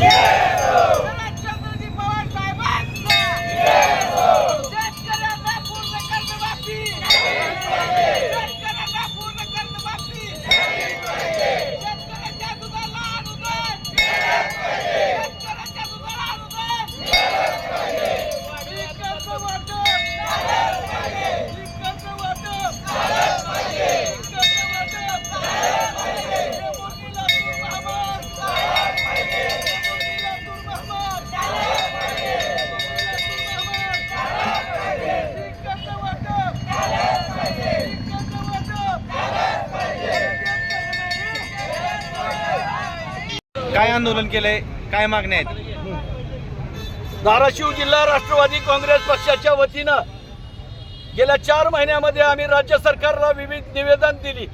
Yeah! काय आंदोलन केलंय? काय मागण्या आहेत? धाराशिव जिल्हा राष्ट्रवादी काँग्रेस पक्षाच्या वतीनं गेल्या चार महिन्यामध्ये आम्ही राज्य सरकारला विविध निवेदन दिली.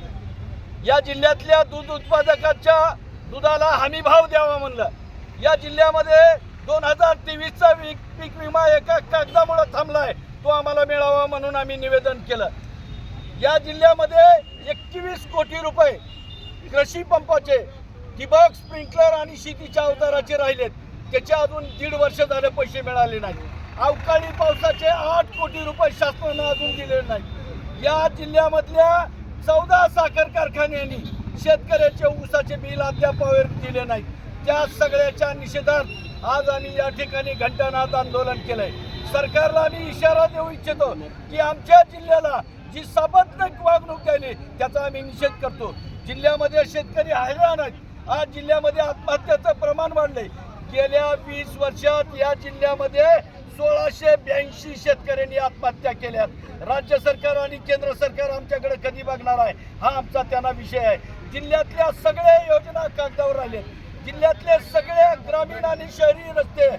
या जिल्ह्यातल्या दूध उत्पादकाच्या दुधाला हमी भाव द्यावा म्हणलं. या जिल्ह्यामध्ये दोन हजार तेवीसचा पीक पीक विमा एका कागदामुळे थांबलाय. तो आम्हाला मिळावा म्हणून आम्ही निवेदन केलं. या जिल्ह्यामध्ये एकवीस कोटी रुपये कृषी पंपाचे ठिबक स्प्रिंकलर आणि शेतीच्या अवताराचे राहिलेत. त्याचे अजून दीड वर्ष झाले पैसे मिळाले नाही अवकाळी पावसाचे आठ कोटी रुपये शासनानं अजून दिले नाही या जिल्ह्यामधल्या चौदा साखर कारखान्यांनी शेतकऱ्याचे ऊसाचे बिल अद्याप दिले नाही त्या सगळ्याच्या निषेधात आज आम्ही या ठिकाणी घंटानाद आंदोलन केलंय. सरकारला आम्ही इशारा देऊ इच्छितो की आमच्या जिल्ह्याला जी साबत्नक वागणूक केली त्याचा आम्ही निषेध करतो. जिल्ह्यामध्ये शेतकरी हैराण आहेत आज जिल्ह्यामध्ये आत्महत्याचं प्रमाण वाढलंय. गेल्या वीस वर्षात या जिल्ह्यामध्ये सोळाशे ब्याऐंशी शेतकऱ्यांनी आत्महत्या केल्यात. राज्य सरकार आणि केंद्र सरकार आमच्याकडे कधी बघणार आहे? हा आमचा त्यांना विषय आहे. जिल्ह्यातल्या सगळ्या योजना कागदावर राहिलेत. जिल्ह्यातले सगळे ग्रामीण आणि शहरी रस्ते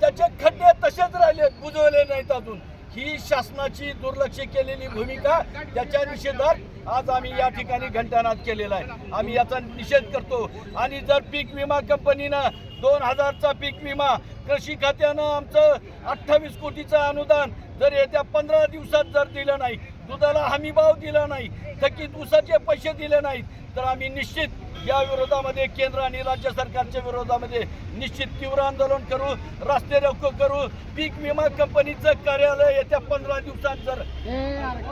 त्याचे खड्डे तसेच राहिलेत बुजवले नाहीत अजून. ही शासनाची दुर्लक्ष केलेली भूमिका त्याच्या निषेधात आज आम्ही या ठिकाणी घंटानाद केलेला आहे. आम्ही याचा निषेध करतो. आणि जर पीक विमा कंपनीनं दोन हजारचा पीक विमा कृषी खात्यानं आमचं अठ्ठावीस कोटीचं अनुदान जर येत्या पंधरा दिवसात जर दिलं नाही दुधाला हमी भाव दिला नाही थकीत ऊसाचे पैसे दिले नाहीत तर आम्ही निश्चित या विरोधामध्ये केंद्र आणि राज्य सरकारच्या विरोधामध्ये निश्चित तीव्र आंदोलन करू रस्ते रोको करू. पीक विमा कंपनीचं कार्यालय येत्या पंधरा दिवसात जर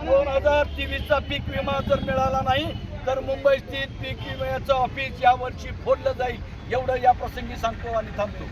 दोन हजार तेवीसचा पीक विमा जर मिळाला नाही तर मुंबई स्थित पीक विम्याचं ऑफिस यावर्षी फोडलं जाईल. एवढं या प्रसंगी सांगतो आणि थांबतो.